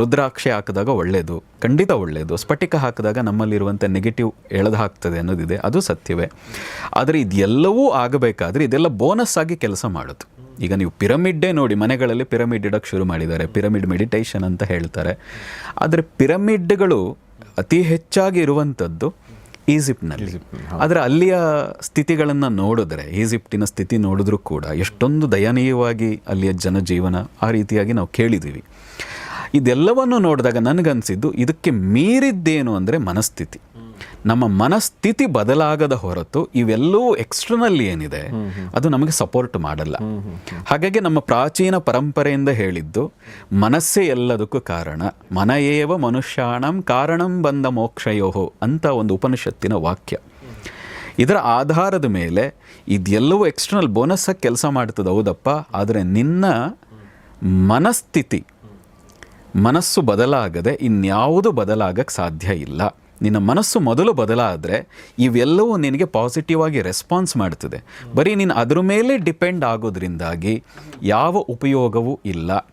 ರುದ್ರಾಕ್ಷಿ ಹಾಕಿದಾಗ ಒಳ್ಳೆಯದು ಖಂಡಿತ ಒಳ್ಳೆಯದು ಸ್ಫಟಿಕ ಹಾಕಿದಾಗ ನಮ್ಮಲ್ಲಿರುವಂಥ ನೆಗೆಟಿವ್ ಎಳೆದು ಹಾಕ್ತದೆ ಅನ್ನೋದಿದೆ. ಅದು ಸತ್ಯವೇ. ಆದರೆ ಇದೆಲ್ಲವೂ ಆಗಬೇಕಾದ್ರೆ ಇದೆಲ್ಲ ಬೋನಸ್ ಆಗಿ ಕೆಲಸ ಮಾಡೋದು ಈಗ ನೀವು ಪಿರಮಿಡ್ಡೇ ನೋಡಿ ಮನೆಗಳಲ್ಲಿ ಪಿರಮಿಡ್ ಇಡೋಕ್ಕೆ ಶುರು ಮಾಡಿದ್ದಾರೆ. ಪಿರಮಿಡ್ ಮೆಡಿಟೇಷನ್ ಅಂತ ಹೇಳ್ತಾರೆ. ಆದರೆ ಪಿರಮಿಡ್ಗಳು ಅತಿ ಹೆಚ್ಚಾಗಿ ಇರುವಂಥದ್ದು ಈಜಿಪ್ಟ್ನಲ್ಲಿ. ಆದರೆ ಅಲ್ಲಿಯ ಸ್ಥಿತಿಗಳನ್ನು ನೋಡಿದ್ರೆ ಈಜಿಪ್ಟಿನ ಸ್ಥಿತಿ ನೋಡಿದ್ರೂ ಕೂಡ ಎಷ್ಟೊಂದು ದಯನೀಯವಾಗಿ ಅಲ್ಲಿಯ ಜನಜೀವನ ಆ ರೀತಿಯಾಗಿ ನಾವು ಕೇಳಿದ್ದೀವಿ. ಇದೆಲ್ಲವನ್ನು ನೋಡಿದಾಗ ನನಗನ್ಸಿದ್ದು ಇದಕ್ಕೆ ಮೀರಿದ್ದೇನು ಅಂದರೆ ಮನಸ್ಥಿತಿ. ನಮ್ಮ ಮನಸ್ಥಿತಿ ಬದಲಾಗದ ಹೊರತು ಇವೆಲ್ಲವೂ ಎಕ್ಸ್ಟರ್ನಲ್ ಏನಿದೆ ಅದು ನಮಗೆ ಸಪೋರ್ಟ್ ಮಾಡಲ್ಲ. ಹಾಗಾಗಿ ನಮ್ಮ ಪ್ರಾಚೀನ ಪರಂಪರೆಯಿಂದ ಹೇಳಿದ್ದು ಮನಸ್ಸೇ ಎಲ್ಲದಕ್ಕೂ ಕಾರಣ ಮನಯೇವ ಮನುಷ್ಯಾಣಂ ಕಾರಣಂ ಬಂದ ಮೋಕ್ಷಯೋಹೋ ಅಂತ ಒಂದು ಉಪನಿಷತ್ತಿನ ವಾಕ್ಯ. ಇದರ ಆಧಾರದ ಮೇಲೆ ಇದೆಲ್ಲವೂ ಎಕ್ಸ್ಟರ್ನಲ್ ಬೋನಸ್ಸಾಗಿ ಕೆಲಸ ಮಾಡ್ತದೆ ಹೌದಪ್ಪ? ಆದರೆ ನಿನ್ನ ಮನಸ್ಥಿತಿ ಮನಸ್ಸು ಬದಲಾಗದೆ ಇನ್ಯಾವುದು ಬದಲಾಗಕ್ಕೆ ಸಾಧ್ಯ ಇಲ್ಲ. ನಿನ್ನ ಮನಸ್ಸು ಮೊದಲು ಬದಲಾದರೆ ಇವೆಲ್ಲವೂ ನಿನಗೆ ಪಾಸಿಟಿವ್ ಆಗಿ ರೆಸ್ಪಾನ್ಸ್ ಮಾಡ್ತದೆ. ಬರೀ ನೀನು ಅದ್ರ ಮೇಲೆ ಡಿಪೆಂಡ್ ಆಗೋದ್ರಿಂದಾಗಿ ಯಾವ ಉಪಯೋಗವೂ ಇಲ್ಲ.